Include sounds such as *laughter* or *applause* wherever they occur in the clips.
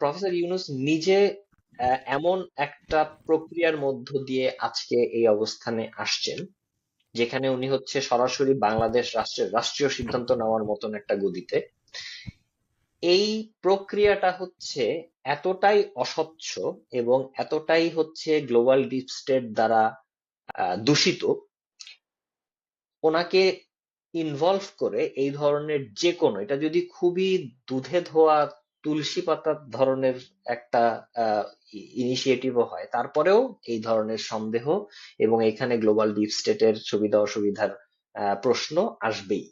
Professor Yunus নিজে এমন একটা প্রক্রিয়ার মধ্য দিয়ে আজকে এই অবস্থানে আসছেন, যেখানে উনি হচ্ছে সরাসরি বাংলাদেশ রাষ্ট্রের রাষ্ট্রীয় সিদ্ধান্ত নেওয়ার মতন একটা গদিতে। এই প্রক্রিয়াটা হচ্ছে এতটাই অস্বচ্ছ এবং এতটাই হচ্ছে গ্লোবাল ডিপ স্টেট দ্বারা দূষিত, ওনাকে ইনভলভ করে এই ধরনের যে কোনো, এটা যদি খুবই দুধে ধোয়া তুলসী পাতার ধরনের একটা ইনিশিয়েটিভও হয়। তারপরেও এই ধরনের সন্দেহ এবং এখানে গ্লোবাল ডিপ স্টেটের সুবিধা অসুবিধার প্রশ্ন আসবেই।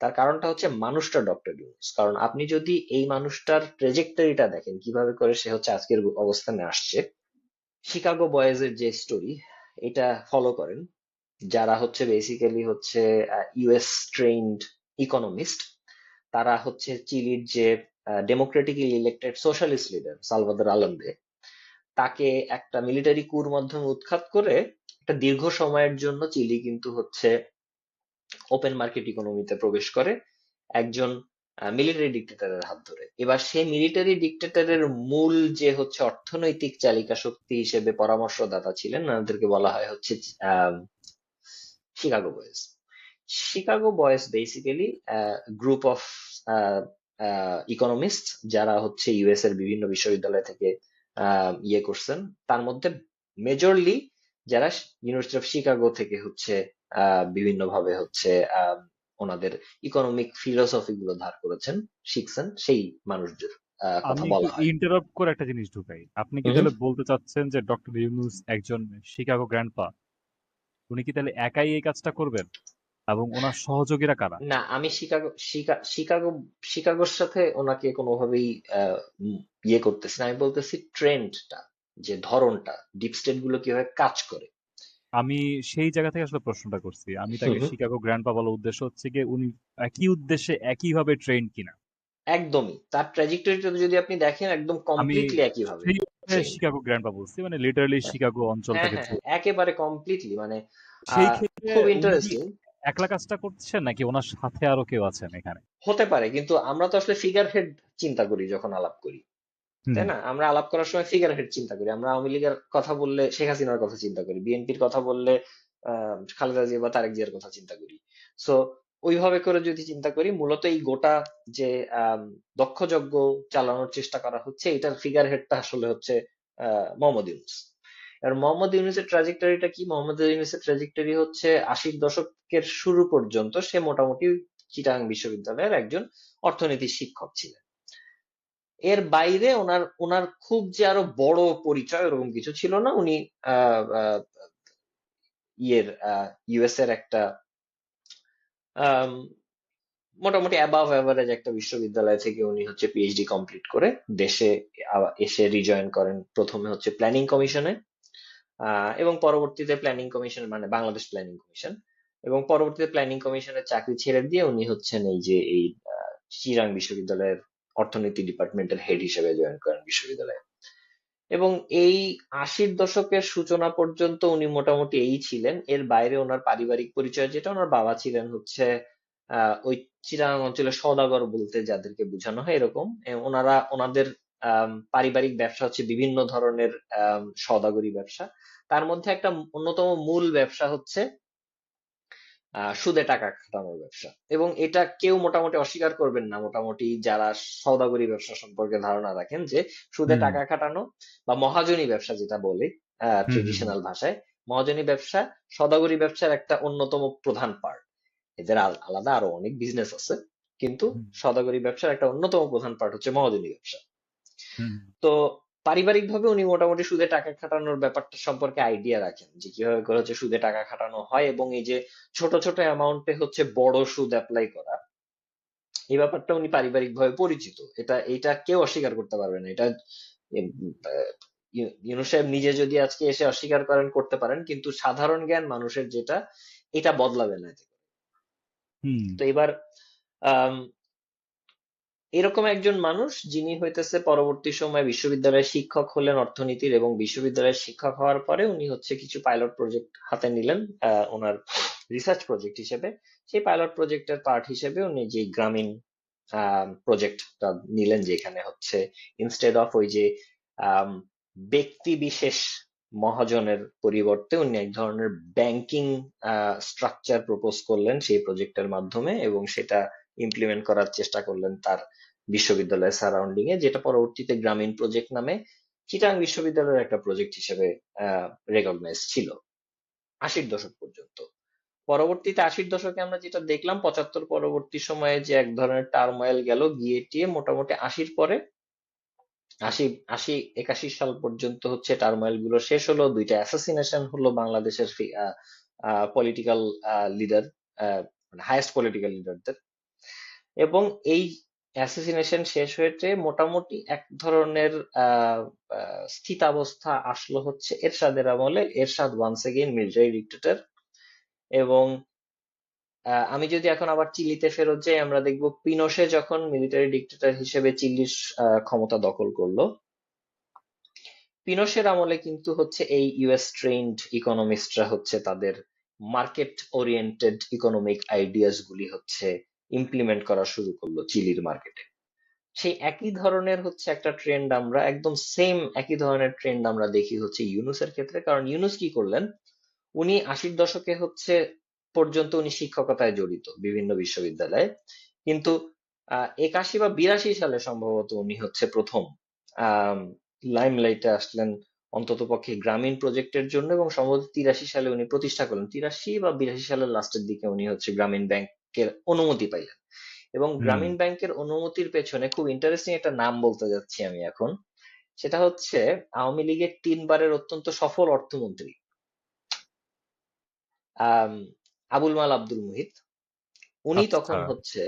তার কারণটা হচ্ছে মানুষটা ডক্টর ইউনুস কারণ আপনি যদি এই মানুষটার ট্রেজেক্টরিটা দেখেন, কীভাবে করে সে হচ্ছে আজকের অবস্থানে আসছে শিকাগো বয়েজের যে স্টোরি এটা ফলো করেন, যারা হচ্ছে বেসিক্যালি হচ্ছে ইউএস ট্রেন্ড ইকোনমিস্ট তারা হচ্ছে চিলির যে democratically elected socialist leader Salvador Allende তাকে একটা মিলিটারি কুর মাধ্যমে উৎখাত করে একটা দীর্ঘ সময়ের জন্য চিলি কিন্তু হচ্ছে ওপেন মার্কেট ইকোনমিতে প্রবেশ করে একজন মিলিটারি ডিক্টেটরের হাত ধরে। এবার সেই মিলিটারি ডিক্টেটরের মূল যে হচ্ছে অর্থনৈতিক চালিকা শক্তি হিসেবে পরামর্শদাতা ছিলেন, ওনাদেরকে বলা হয় হচ্ছে Chicago boys Chicago boys basically group of economist যারা হচ্ছে ইউএস এর বিভিন্ন বিশ্ববিদ্যালয় থেকে ইয়ে করছেন তার মধ্যে মেজরলি যারা ইউনিভার্সিটি অফ শিকাগো থেকে হচ্ছে বিভিন্ন ভাবে হচ্ছে ওনাদের ইকোনমিক ফিলোসফি গুলো ধার করেছেন শিখছেন সেই মানুষদের কথা বলা হয়। ইন্টারাপ্ট করে একটা জিনিস ঢুকাই। আপনি কি তাহলে বলতে চাচ্ছেন যে ডক্টর ইউনুস একজন শিকাগো গ্র্যান্ডপা উনি কি তাহলে একাই এই কাজটা করবেন? এবং ওনার সহযোগীরা কারা? না আমি শিকাগো শিকা- শিকাগো শিকাগোর সাথে ওনাকে কোনোভাবেই আহ, ইয়ে করতেছি না। আমি বলতেছি ট্রেন্ডটা যে ধরনটা ডিপ স্টেটগুলো কীভাবে কাজ করে। আমি সেই জায়গা থেকে আসলে প্রশ্নটা করছি। আমি তাকে। শিকাগো গ্র্যান্ডপা বলার উদ্দেশ্য হচ্ছে কি উনি একই উদ্দেশ্যে একইভাবে ট্রেন কিনা। একদমই। তার ট্র্যাজেক্টরিটা যদি আপনি দেখেন একদম কমপ্লিটলি একই ভাবে সেই অর্থে ট্রেন্ড শিকাগো গ্র্যান্ডপা বলছি মানে লিটারালি শিকাগো হ্যাঁ অঞ্চলটাকে হ্যাঁ হ্যাঁ, একেবারে কমপ্লিটলি মানে সেই ক্ষেত্রে খুব ইন্টারেস্টিং একলা কাজটা করছেন নাকি ওনার সাথে আরও কেউ আছেন এখানে? হতে পারে কিন্তু আমরা তো আসলে ফিগার হেড চিন্তা করি যখন আলাপ করি। তাই না? আমরা আলাপ করার সময় ফিগার হেড চিন্তা করি। আমরা আওয়ামী লীগের কথা বললে শেখ হাসিনার কথা চিন্তা করি। বিএনপির কথা বললে আহ, খালেদা জিয়া বা তারেক জিয়ার কথা চিন্তা করি। সো ওইভাবে করে যদি চিন্তা করি মূলত এই গোটা যে আম, দক্ষযজ্ঞ চালানোর চেষ্টা করা হচ্ছে এটার ফিগার হেডটা আসলে হচ্ছে আহ, মোহাম্মদ ইউনুস। আর মোহাম্মদ ইউনুসের ট্রাজেক্টরিটা কি? মোহাম্মদ ইউনুসের ট্রাজেক্টরি হচ্ছে আশির দশকের শুরু পর্যন্ত সে মোটামুটি চিটাগাং বিশ্ববিদ্যালয়ের একজন অর্থনীতির শিক্ষক ছিলেন। এর বাইরে ওনার ওনার খুব যে আরও বড় পরিচয় ওরকম কিছু ছিল না। উনি ইয়ের ইউএস এর একটা মোটামুটি অ্যাবাভ অ্যাভারেজ একটা বিশ্ববিদ্যালয় থেকে উনি হচ্ছে পিএইচডি কমপ্লিট করে দেশে এসে রিজয়েন করেন। প্রথমে হচ্ছে প্ল্যানিং কমিশনে এবং পরবর্তীতে প্ল্যানিং কমিশন মানে বাংলাদেশ প্ল্যানিং কমিশন এবং পরবর্তীতে প্ল্যানিং কমিশনের চাকরি ছেড়ে দিয়ে উনি হচ্ছেন এই যে এই চিরাং বিশ্ববিদ্যালয়ের অর্থনীতি ডিপার্টমেন্টের হেড হিসেবে জয়েন করেন বিশ্ববিদ্যালয়ে। এবং এই আশির দশকের সূচনা পর্যন্ত উনি মোটামুটি এই ছিলেন। এর বাইরে ওনার পারিবারিক পরিচয়, যেটা ওনার বাবা ছিলেন হচ্ছে, আহ, ওই চিরাং অঞ্চলের সওদাগর বলতে যাদেরকে বোঝানো হয় এরকম ওনারা, ওনাদের পারিবারিক ব্যবসা হচ্ছে বিভিন্ন ধরনের সদাগরি ব্যবসা। তার মধ্যে একটা অন্যতম মূল ব্যবসা হচ্ছে আহ, সুদে টাকা খাটানোর ব্যবসা। এবং এটা কেউ মোটামুটি অস্বীকার করবেন না। মোটামুটি যারা সওদাগরি ব্যবসা সম্পর্কে ধারণা রাখেন যে সুদে টাকা খাটানো বা মহাজনী ব্যবসা যেটা বলে ট্রেডিশনাল ভাষায় মহাজনী ব্যবসা সদাগরি ব্যবসার একটা অন্যতম প্রধান পার্ট এদের আলাদা আরও অনেক বিজনেস আছে কিন্তু সদাগরি ব্যবসার একটা অন্যতম প্রধান পার্ট হচ্ছে মহাজনী ব্যবসা। তো পারিবারিক ভাবে উনি মোটামুটি সুদে টাকা খাটানোর ব্যাপারটা সম্পর্কে আইডিয়া রাখেন যে কীভাবে করে হচ্ছে সুদে টাকা খাটানো হয় এবং এই যে ছোট ছোট অ্যামাউন্টে হচ্ছে বড় সুদ অ্যাপ্লাই করা এই ব্যাপারটা উনি পারিবারিক ভাবে পরিচিত। এটা এটা কেউ অস্বীকার করতে পারবে না। এটা ইউনুস সাহেব নিজে যদি আজকে এসে অস্বীকার করেন করতে পারেন কিন্তু সাধারণ জ্ঞান মানুষের যেটা এটা বদলাবে না তো এবার আম, এরকম একজন মানুষ যিনি হইতেছে পরবর্তী সময়ে বিশ্ববিদ্যালয়ের শিক্ষক হলেন অর্থনীতির এবং বিশ্ববিদ্যালয়ের শিক্ষক হওয়ার পরে উনি হচ্ছে কিছু পাইলট প্রজেক্ট হাতে নিলেন ওনার রিসার্চ প্রজেক্ট হিসেবে। সেই পাইলট প্রজেক্টের পার্ট হিসেবে উনি যে গ্রামীণ প্রজেক্টটা নিলেন যেখানে হচ্ছে ইনস্টেড অফ ওই যে ব্যক্তি বিশেষ মহাজনের পরিবর্তে উনি এক ধরনের ব্যাংকিং স্ট্রাকচার প্রপোজ করলেন সেই প্রজেক্টের মাধ্যমে এবং সেটা ইমপ্লিমেন্ট করার চেষ্টা করলেন তার বিশ্ববিদ্যালয়ের সারাউন্ডিং এ যেটা পরবর্তীতে গ্রামীণ প্রজেক্ট নামে চিটাং বিশ্ববিদ্যালয়ের একটা প্রজেক্ট হিসেবে রেকগনাইজ ছিল। আশির দশক পর্যন্ত। পরবর্তীতে আশির দশকে আমরা যেটা দেখলাম, পঁচাত্তর পরবর্তী সময়ে যে এক ধরনের টার্মোয়েল গেল, গিয়ে টিয়ে মোটামুটি আশির পরে, আশি আশি, একাশি সাল পর্যন্ত হচ্ছে টার্মোয়েলগুলো শেষ হলো, দুইটা অ্যাসাসিনেশন হলো বাংলাদেশের পলিটিক্যাল লিডার হাইয়েস্ট পলিটিক্যাল লিডারদের এবং এই অ্যাসাসিনেশন শেষ হয়েছে মোটামুটি এক ধরনের স্থিতাবস্থা আসলো হচ্ছে এরশাদের আমলে, Ershad once again military dictator এবং আমি যদি এখন আবার চিলিতে ফেরত যাই, আমরা দেখব পিনোশে যখন মিলিটারি ডিক্টেটর হিসেবে চিলির ক্ষমতা দখল করল। পিনোশের আমলে কিন্তু হচ্ছে এই ইউএস ট্রেন্ড ইকোনমিস্টরা হচ্ছে তাদের মার্কেট ওরিয়েন্টেড ইকোনমিক আইডিয়াস গুলি হচ্ছে ইমপ্লিমেন্ট করা শুরু করল চিলির মার্কেটে সেই একই ধরনের হচ্ছে একটা ট্রেন্ড আমরা, একদম সেম একই ধরনের ট্রেন্ড আমরা দেখি হচ্ছে ইউনুসের ক্ষেত্রে। কারণ ইউনুস কি করলেন? উনি আশির দশকে হচ্ছে পর্যন্ত উনি শিক্ষকতায় জড়িত বিভিন্ন বিশ্ববিদ্যালয়ে। কিন্তু একাশি বা বিরাশি সালে সম্ভবত উনি হচ্ছে প্রথম লাইমলাইটে আসলেন অন্তত পক্ষে গ্রামীণ প্রজেক্টের জন্য এবং সম্ভবত তিরাশি সালে উনি প্রতিষ্ঠা করলেন। তিরাশি বা বিরাশি সালের লাস্টের দিকে উনি হচ্ছে গ্রামীণ ব্যাংকের অনুমতি পাইলেন। এবং গ্রামীণ ব্যাংকের অনুমতির পেছনে খুব ইন্টারেস্টিং একটা নাম বলতে যাচ্ছি আমি এখন। সেটা হচ্ছে আওয়ামী লীগের তিনবারের অত্যন্ত সফল অর্থমন্ত্রী। আবুল মাল আব্দুল মুহিত। উনি আচ্ছা। তখন হচ্ছে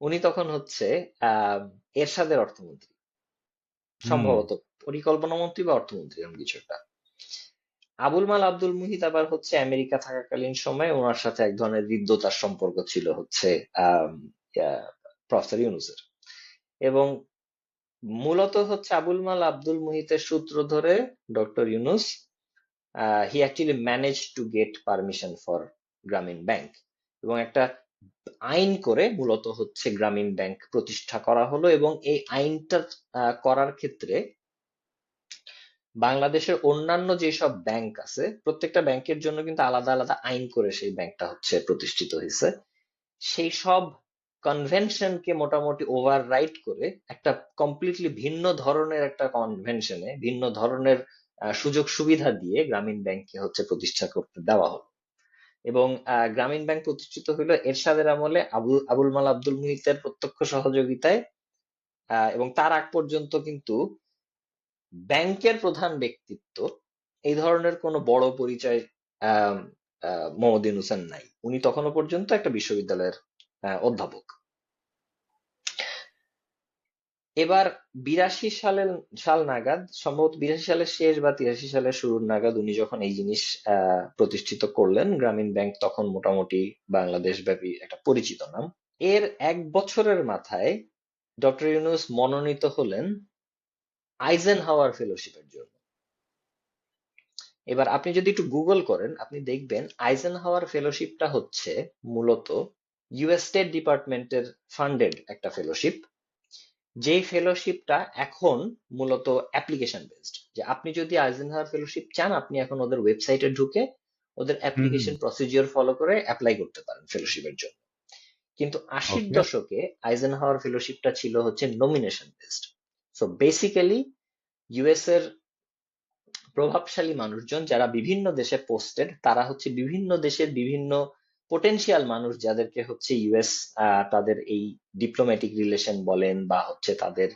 উনি তখন হচ্ছে আহ এরশাদের অর্থমন্ত্রী। সম্ভবত পরিকল্পনা মন্ত্রী বা অর্থমন্ত্রী এরকম কিছু একটা। আবুল মাল আব্দুল মুহিত আবার হচ্ছে আমেরিকা থাকাকালীন সময় ওনার সাথে এক ধরনের হৃদ্যতার সম্পর্ক ছিল হচ্ছে প্রফেসর ইউনুসের। এবং মূলত হচ্ছে আবুল মাল আব্দুল মুহিতের সূত্র ধরে doctor Yunus he actually manage to get permission for Grameen bank এবং একটা আইন করে মূলত হচ্ছে গ্রামীণ ব্যাংক প্রতিষ্ঠা করা হলো এবং এই আইনটা করার ক্ষেত্রে বাংলাদেশের অন্যান্য যেসব ব্যাংক আছে, প্রত্যেকটা ব্যাংকের জন্য কিন্তু আলাদা আলাদা আইন করে সেই ব্যাংকটা হচ্ছে প্রতিষ্ঠিত হয়েছে। সেই সব কনভেনশনকে মোটামুটি ওভাররাইড করে একটা কমপ্লিটলি ভিন্ন ধরনের একটা কনভেনশনে ভিন্ন ধরনের সুযোগ সুবিধা দিয়ে গ্রামীণ ব্যাংককে হচ্ছে প্রতিষ্ঠা করতে দেওয়া হলো। এবং গ্রামীণ ব্যাংক প্রতিষ্ঠিত হলো এরশাদের আমলে আবুল আবুল মাল আব্দুল মুহিতের প্রত্যক্ষ সহযোগিতায় এবং তার আগ পর্যন্ত কিন্তু ব্যাংকের প্রধান ব্যক্তিত্ব, এই ধরনের কোনো বড় পরিচয় মোহাম্মদ ইউনুসের নাই। উনি তখনও পর্যন্ত একটা বিশ্ববিদ্যালয়ের অধ্যাপক। এবার বিরাশি সালের, সাল নাগাদ, সম্ভবত বিরাশি সালের শেষ বা তিরাশি সালের শুরুর নাগাদ উনি যখন এই জিনিস প্রতিষ্ঠিত করলেন, গ্রামীণ ব্যাংক তখন মোটামুটি বাংলাদেশ ব্যাপী একটা পরিচিত নাম। এর এক বছরের মাথায় ডক্টর ইউনুস মনোনীত হলেন আইজেন হাওয়ার ফেলোশিপের জন্য। এবার আপনি যদি একটু গুগল করেন আপনি দেখবেন আইজেন হাওয়ার ফেলোশিপটা হচ্ছে মূলত ইউএস স্টেট ডিপার্টমেন্টের ফান্ডেড একটা ফেলোশিপ যেই ফেলোশিপটা এখন মূলত অ্যাপ্লিকেশন বেসড যে আপনি যদি আইজেনহাওয়ার ফেলোশিপ চান আপনি এখন ওদের ওয়েবসাইটে ঢুকে ওদের অ্যাপ্লিকেশন প্রসিজিওর ফলো করে অ্যাপ্লাই করতে পারেন ফেলোশিপের জন্য। কিন্তু আশির দশকে আইজেনহাওয়ার ফেলোশিপটা ছিল হচ্ছে nomination based so basically US এর প্রভাবশালী মানুষজন যারা বিভিন্ন দেশে পোস্টেড তারা হচ্ছে বিভিন্ন দেশের বিভিন্ন পোটেনশিয়াল মানুষ যাদেরকে হচ্ছে ইউএস তাদের এই ডিপ্লোম্যাটিক রিলেশন বলেন বা হচ্ছে তাদের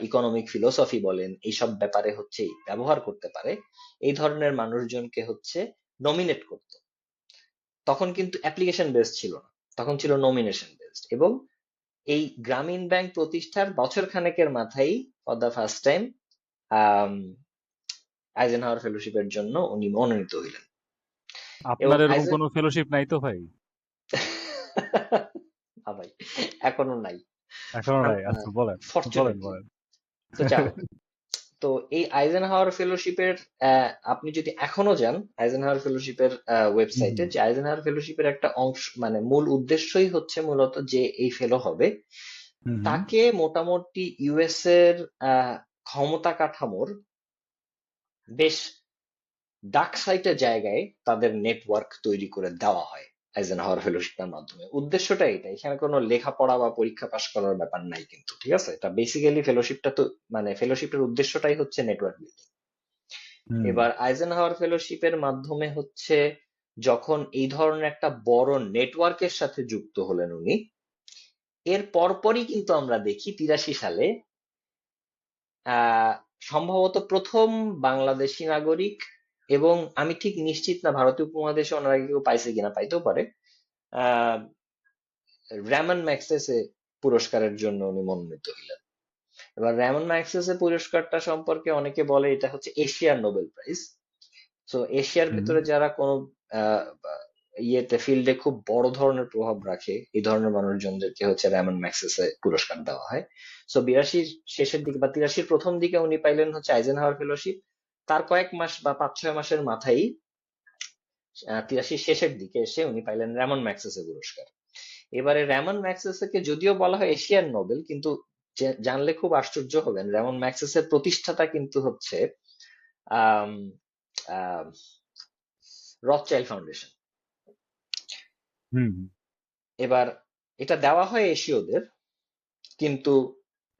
ইকোনমিক ফিলোসফি বলেন, এইসব ব্যাপারে হচ্ছে ব্যবহার করতে পারে, এই ধরনের মানুষজনকে হচ্ছে নমিনেট করত। তখন কিন্তু অ্যাপ্লিকেশন বেসড ছিল না। তখন ছিল নমিনেশন বেসড এবং এই গ্রামীণ ব্যাংক প্রতিষ্ঠার বছর খানেকের মাথায় for the first time Eisenhower ফেলোশিপের জন্য উনি মনোনীত হইলেন। আপনাদের আপনার এরকম কোনো ফেলোশিপ নাই তো ভাই? *laughs* ভাই এখনও নাই। এখনও নাই আচ্ছা বলেন বলেন বলেন। তো *laughs* তো এই আইজেন আইজেনহাওয়ার ফেলোশিপের আপনি যদি এখনও যান আইজেন আইজেনহাওয়ার ফেলোশিপের ওয়েবসাইটে। যে আইজেনহাওয়ার ফেলোশিপের একটা অংশ মানে মূল উদ্দেশ্যই হচ্ছে মূলত যে এই ফেলো হবে। তাকে মোটামুটি ইউএস এর আহ, ক্ষমতা কাঠামোর বেশ ডার্ক সাইটের জায়গায় তাদের নেটওয়ার্ক তৈরি করে দেওয়া হয় আইজেনহাওয়ার ফেলোশিপের মাধ্যমে। উদ্দেশ্যটা এটা এখানে কোনো লেখাপড়া বা পরীক্ষা পাশ করার ব্যাপার নাই কিন্তু ঠিক আছে? এটা বেসিক্যালি ফেলোশিপটা তো মানে ফেলোশিপের উদ্দেশ্যটাই হচ্ছে নেটওয়ার্ক বিল্ডিং। এবার আইজেনহাওয়ার ফেলোশিপের মাধ্যমে হচ্ছে যখন এই ধরনের একটা বড় নেটওয়ার্কের সাথে যুক্ত হলেন উনি এর পরপরই কিন্তু আমরা দেখি তিরাশি সালে আহ সম্ভবত প্রথম বাংলাদেশি নাগরিক এবং আমি ঠিক নিশ্চিত না ভারতীয় উপমহাদেশে ওনারা কেউ পাইছে কিনা পাইতেও পারে। আহ র্যামন ম্যাক্সেসে পুরস্কারের জন্য উনি মনোনীত হলেন। এবার র্যামন ম্যাক্সেসে পুরস্কারটা সম্পর্কে অনেকে বলে এটা হচ্ছে এশিয়ার নোবেল প্রাইজ। তো এশিয়ার। ভিতরে যারা কোনো আহ, ইয়েতে ফিল্ডে খুব বড় ধরনের প্রভাব রাখে এই ধরনের মানুষজনদেরকে হচ্ছে র্যামন ম্যাক্সেসে পুরস্কার দেওয়া হয়। সো বিরাশির শেষের দিকে বা তিরাশির প্রথম দিকে উনি পাইলেন হচ্ছে আইজেন আইজেনহাওয়ার ফেলোশিপ তার কয়েক মাস বা পাঁচ ছয় মাসের মাথায় তিরাশির শেষের দিকে এসে উনি পাইলেন র্যামন ম্যাক্সেসে পুরস্কার। এবারে র্যামন ম্যাক্সেসকে যদিও বলা হয় এশিয়ান নোবেল কিন্তু জানলে খুব আশ্চর্য হবেন র্যামন ম্যাক্সেসের প্রতিষ্ঠাতা কিন্তু হচ্ছে রথচাইল্ড ফাউন্ডেশন। এবার এটা দেওয়া হয় এশীয়দের কিন্তু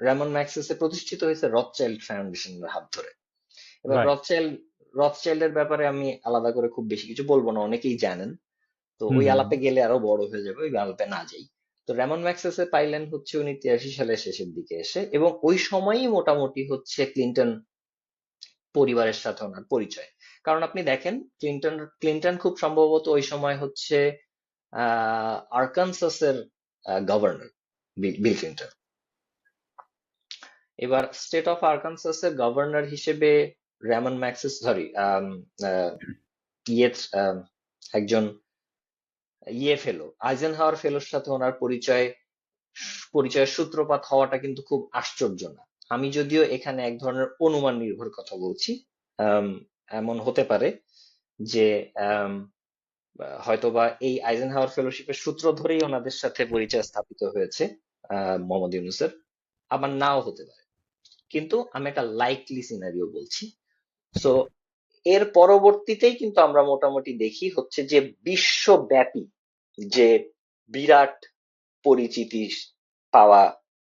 র্যামন ম্যাক্সেসে প্রতিষ্ঠিত হয়েছে রথ রথচাইল্ড ফাউন্ডেশনের হাত ধরে। এবার. রথচাইল্ড রথচাইল্ডের ব্যাপারে আমি আলাদা করে খুব বেশি কিছু বলব না অনেকেই জানেন। তো ওই আলাপে গেলে আরও বড় হয়ে যাবে ওই আলাপে না যাই। তো র্যামন ম্যাক্সেসে পাইলেন হচ্ছে উনি তিরাশি সালের শেষের দিকে এসে এবং ওই সময়ই মোটামুটি হচ্ছে ক্লিন্টন পরিবারের সাথে ওনার পরিচয়। কারণ আপনি দেখেন ক্লিন্টন ক্লিন্টন খুব সম্ভবত ওই সময় হচ্ছে আহ আরকানসাসের গভর্নর বিল ক্লিন্টন এবার স্টেট অফ আরকানসাসের গভর্নর হিসেবে র্যামন ম্যাক্সেস সরি ইয়ে একজন ইয়ে ফেলো আইজেনহাওয়ার ফেলোর সাথে ওনার পরিচয়, পরিচয়ের সূত্রপাত হওয়াটা কিন্তু খুব আশ্চর্য না। আমি যদিও এখানে এক ধরনের অনুমান নির্ভর কথা বলছি এমন হতে পারে যে হয়তোবা এই আইজেনহাওয়ার ফেলোশিপের সূত্র ধরেই ওনাদের সাথে পরিচয় স্থাপিত হয়েছে মোহাম্মদ ইউনুসের। আবার নাও হতে পারে। কিন্তু আমি একটা লাইকলি সিনারিও বলছি। সো এর পরবর্তীতেই কিন্তু আমরা মোটামুটি দেখি হচ্ছে যে বিশ্বব্যাপী যে বিরাট পরিচিতি পাওয়া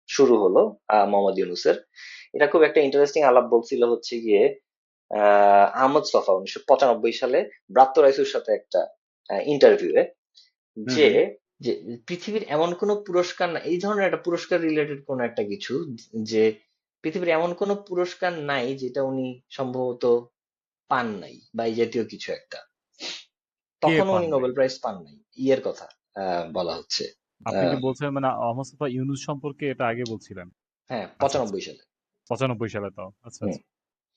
শুরু হলো মোহাম্মদ ইউনুসের। এটা খুব একটা ইন্টারেস্টিং আলাপ বলছিল হচ্ছে গিয়ে আহমদ সফা উনিশশো পঁচানব্বই সালে ব্রাত্য রাইসুর সাথে একটা ইন্টারভিউয়ে যে যে পৃথিবীর এমন কোনো পুরস্কার না এই ধরনের একটা পুরস্কার রিলেটেড কোন একটা কিছু যে পৃথিবীর এমন কোনো পুরস্কার নাই যেটা উনি সম্ভবত পান নাই বা এই জাতীয় কিছু একটা। তখন উনি নোবেল প্রাইজ পান নাই ইয়ের কথা বলা হচ্ছে। আপনি কি বলছেন মানে মোস্তফা ইউনুস সম্পর্কে এটা আগে বলছিলেন? হ্যাঁ পঁচানব্বই সালে। পঁচানব্বই সালে তাও আচ্ছা আচ্ছা।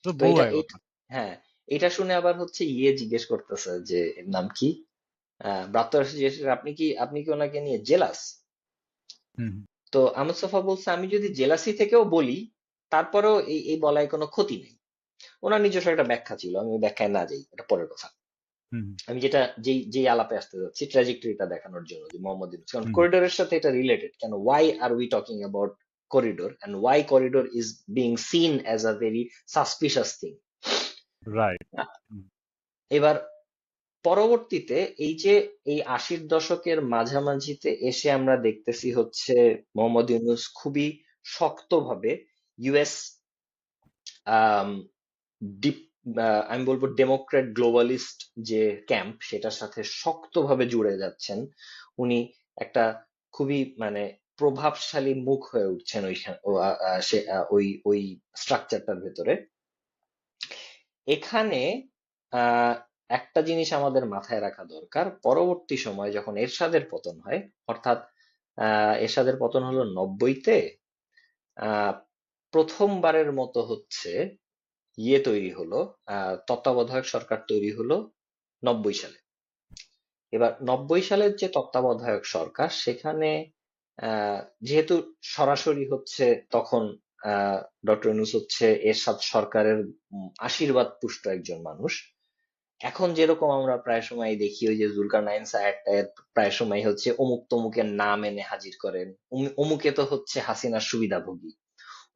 তো তো এটা হ্যাঁ এটা শুনে আবার হচ্ছে ইয়ে জিজ্ঞেস করতেছে যে এর নাম কি? ব্রাত্য জিজ্ঞেস আপনি কি আপনি কি ওনাকে নিয়ে জেলাস। তো আহমদ সফা বলছে আমি যদি জেলাসি থেকেও বলি তারপরেও এই এই বলায় কোনো ক্ষতি নেই। ওনার নিজস্ব একটা ব্যাখ্যা ছিল আমি ব্যাখ্যায় না যাই এটা পরের কথা। আমি যেটা যেই যেই আলাপে আসতে যাচ্ছি ট্র্যাজেক্টরিটা দেখানোর জন্য যে মোহাম্মদ ইউনুস। কারণ করিডোরের সাথে এটা রিলেটেড কেন why are we talking about corridor and why corridor is being seen as a very suspicious thing right এবার পরবর্তীতে এই যে এই আশির দশকের মাঝামাঝিতে এসে আমরা দেখতেছি হচ্ছে মোহাম্মদ ইউনুস খুবই শক্তভাবে ইউএস আমি বলব ডেমোক্রেট গ্লোবালিস্ট যে ক্যাম্প সেটার সাথে শক্তভাবে জুড়ে যাচ্ছেন, উনি একটা খুবই মানে প্রভাবশালী মুখ হয়ে উঠছেন ওই ওই স্ট্রাকচারটার ভেতরে। এখানে একটা জিনিস আমাদের মাথায় রাখা দরকার, পরবর্তী সময় যখন এরশাদের পতন হয়, অর্থাৎ এরশাদের পতন হলো নব্বইতে প্রথমবারের মতো হচ্ছে ইয়ে তৈরি হলো তত্ত্বাবধায়ক সরকার তৈরি হলো নব্বই সালে। এবার নব্বই সালের যে তত্ত্বাবধায়ক সরকার, সেখানে যেহেতু সরাসরি হচ্ছে তখন ডক্টর ইউনূস হচ্ছে এরশাদ সরকারের আশীর্বাদ পুষ্ট একজন মানুষ। এখন যেরকম আমরা প্রায় সময় দেখি ওই যে সাহেব প্রায় সময় হচ্ছে অমুক তমুকের নাম এনে হাজির করেন। অমুকে তো হচ্ছে হাসিনার সুবিধাভোগী।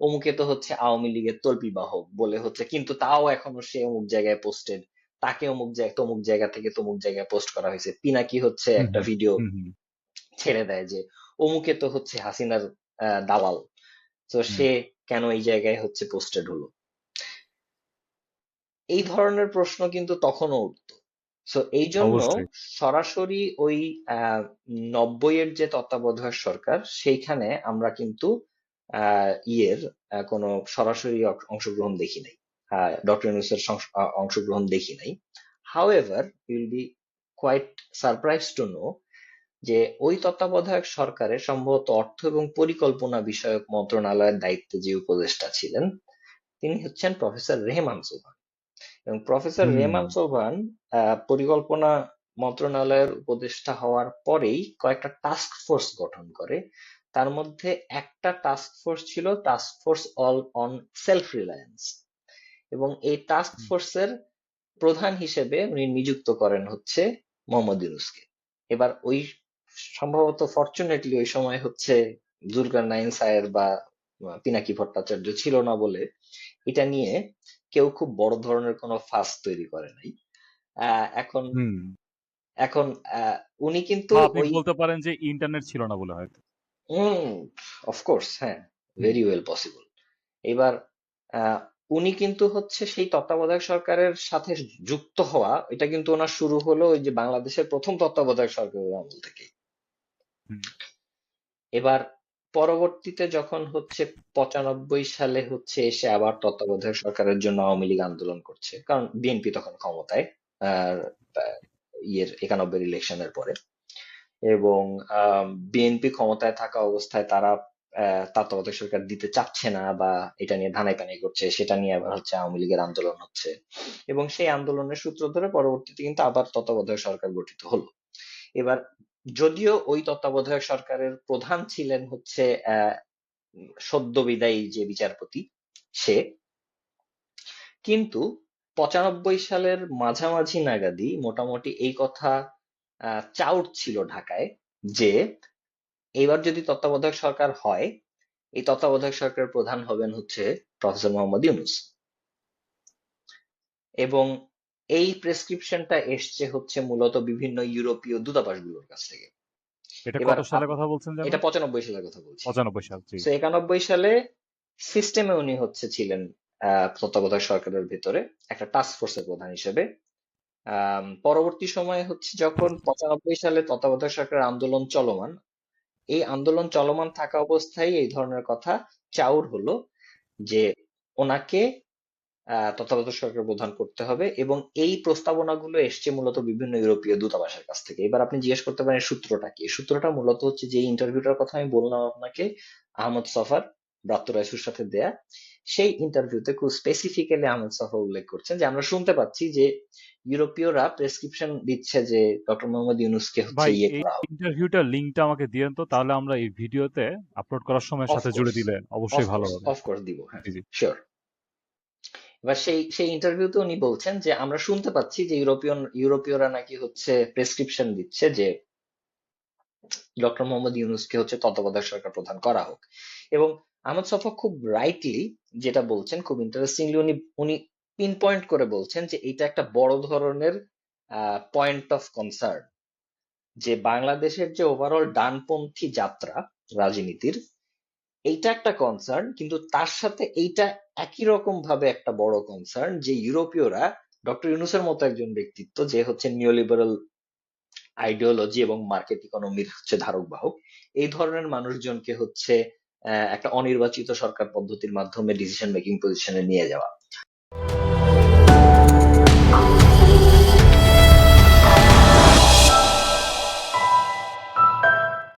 অমুকে তো হচ্ছে আওয়ামী লীগের তল্পি বাহক বলে হচ্ছে কিন্তু তাও এখনও সে অমুক জায়গায় পোস্টেড তাকে অমুক জায়গায় তমুক জায়গা থেকে তমুক জায়গায় পোস্ট করা হয়েছে। পিনাকি হচ্ছে একটা ভিডিও ছেড়ে দেয় যে অমুকে তো হচ্ছে হাসিনার দালাল। তো সে কেন এই জায়গায় হচ্ছে পোস্টেড হলো? এই ধরনের প্রশ্ন কিন্তু তখনও উঠতো। সো এই জন্য সরাসরি ওই আহ নব্বই এর যে তত্ত্বাবধায়ক সরকার সেইখানে আমরা কিন্তু ইয়ের কোনো সরাসরি অংশগ্রহণ দেখি নাই। ডক্টর ইউনুসের অংশগ্রহণ দেখি নাই। However you'll be quite surprised to know যে ওই তত্ত্বাবধায়ক সরকারের সম্ভবত অর্থ এবং পরিকল্পনা বিষয়ক মন্ত্রণালয়ের দায়িত্বে যে উপদেষ্টা ছিলেন তিনি হচ্ছেন প্রফেসর রেহমান সোবহান এবং প্রফেসর হুম। রেহমান আহ, পরিকল্পনা মন্ত্রণালয়ের উপদেষ্টা হওয়ার পরেই কয়েকটা টাস্ক ফোর্স গঠন করে। তার মধ্যে একটা টাস্ক ফোর্স ছিল task force all on self reliance এবং এই টাস্ক ফোর্সের প্রধান হিসেবে উনি নিযুক্ত করেন হচ্ছে মোহাম্মদ ইউনূসকে। এবার ওই সম্ভবত ফরচুনেটলি ওই সময় হচ্ছে জুলকার নাইন সায়ের বা পিনাকি ভট্টাচার্য ছিল না বলে এটা নিয়ে কেউ খুব বড় ধরনের কোনো ফাস তৈরি করে নাই। আহ, এখন এখন আহ, উনি কিন্তু আপনি বলতে পারেন যে ইন্টারনেট ছিল না বলে হয়তো। অফকোর্স হ্যাঁ ভেরি ওয়েল পসিবল এবার আহ, উনি কিন্তু হচ্ছে সেই তত্ত্বাবধায়ক সরকারের সাথে যুক্ত হওয়া এটা কিন্তু ওনার শুরু হলো ওই যে বাংলাদেশের প্রথম তত্ত্বাবধায়ক সরকারের আমল থেকে হুম। এবার পরবর্তীতে যখন হচ্ছে পঁচানব্বই সালে হচ্ছে এসে আবার তত্ত্বাবধায়ক সরকারের জন্য আওয়ামী লীগ আন্দোলন করছে কারণ বিএনপি তখন ক্ষমতায় আর আহ, ইয়ের একানব্বই ইলেকশনের পরে। এবং বিএনপি ক্ষমতায় থাকা অবস্থায় তারা তত্ত্বাবধায়ক সরকার দিতে চাচ্ছে না বা এটা নিয়ে ধানাই পানাই করছে, সেটা নিয়ে আবার হচ্ছে আওয়ামী লীগের আন্দোলন হচ্ছে। এবং সেই আন্দোলনের সূত্র ধরে পরবর্তীতে কিন্তু আবার তত্ত্বাবধায়ক সরকার গঠিত হলো। এবার, যদিও ওই তত্ত্বাবধায়ক সরকারের প্রধান ছিলেন হচ্ছে সদ্য বিদায়ী যে বিচারপতি, সে। কিন্তু পঁচানব্বই সালের মাঝামাঝি নাগাদি মোটামুটি এই কথা চাউর ছিল ঢাকায় যে এইবার যদি তত্ত্বাবধায়ক সরকার হয় এই তত্ত্বাবধায়ক সরকারের প্রধান হবেন হচ্ছে প্রফেসর মোহাম্মদ ইউনূস। এবং এই প্রেসক্রিপশনটা এসছে হচ্ছে মূলত বিভিন্ন ইউরোপীয় দূতাবাসগুলোর কাছ থেকে। এটা এবার কত সালের কথা বলছেন এটা পঁচানব্বই সালের কথা বলছি। পঁচানব্বই সাল জি। সালে সিস্টেমে উনি হচ্ছে ছিলেন আহ, তত্ত্বাবধায়ক সরকারের ভিতরে একটা টাস্ক ফোর্সের প্রধান হিসেবে। পরবর্তী সময়ে হচ্ছে যখন পঁচানব্বই সালে তত্ত্বাবধায়ক সরকারের আন্দোলন চলমান, এই আন্দোলন চলমান থাকা অবস্থায় এই ধরনের কথা চাউর হলো যে ওনাকে তত্ত্বাবধায়ক সরকার প্রধান করতে হবে এবং এই প্রস্তাবনাগুলো এসছে মূলত বিভিন্ন ইউরোপীয় দূতাবাসের কাছ থেকে। এবার আপনি জিজ্ঞেস করতে পারেন সূত্রটা কি? সূত্রটা মূলত হচ্ছে যে ইন্টারভিউটার কথা আমি বললাম আপনাকে, আহমদ সফার। ব্রাত্য রাইসুর সাথে দেয়া। সেই ইন্টারভিউতে খুব স্পেসিফিক্যালি আহমদ সফার উল্লেখ করছেন যে আমরা শুনতে পাচ্ছি যে ইউরোপীয়রা প্রেসক্রিপশন দিচ্ছে যে ডক্টর মোহাম্মদ ইউনুসকে হচ্ছে ইয়ে করা। ইন্টারভিউটার লিঙ্কটা আমাকে দিয়েন তো তাহলে আমরা এই ভিডিওতে আপলোড করার সময় সাথে জুড়ে দিলে অবশ্যই ভালো হবে। অফকোর্স দিব হ্যাঁ। শিওর এবার সেই সেই ইন্টারভিউতে উনি বলছেন যে আমরা শুনতে পাচ্ছি যে ইউরোপিয়ান ইউরোপীয়রা নাকি হচ্ছে প্রেসক্রিপশন দিচ্ছে যে ডক্টর মোহাম্মদ ইউনুসকে হচ্ছে তত্ত্বাবধায়ক সরকার প্রধান করা হোক। এবং আহমদ সফা খুব রাইটলি যেটা বলছেন, খুব ইন্টারেস্টিংলি উনি উনি পিন পয়েন্ট করে বলছেন যে এটা একটা বড় ধরনের পয়েন্ট অফ কনসার্ন যে বাংলাদেশের যে ওভারঅল ডানপন্থী যাত্রা রাজনীতির, এইটা একটা কনসার্ন কিন্তু তার সাথে এইটা একই রকম ভাবে একটা বড় কনসার্ন যে ইউরোপীয়রা ডক্টর ইউনুসের মতো একজন ব্যক্তিত্ব, যে হচ্ছে নিওলিবারাল আইডিওলজি এবং মার্কেট ইকোনমির হচ্ছে ধারক বাহক এই ধরনের মানুষজনকে হচ্ছে একটা অনির্বাচিত সরকার পদ্ধতির মাধ্যমে ডিসিশন মেকিং পজিশনে নিয়ে যাওয়া।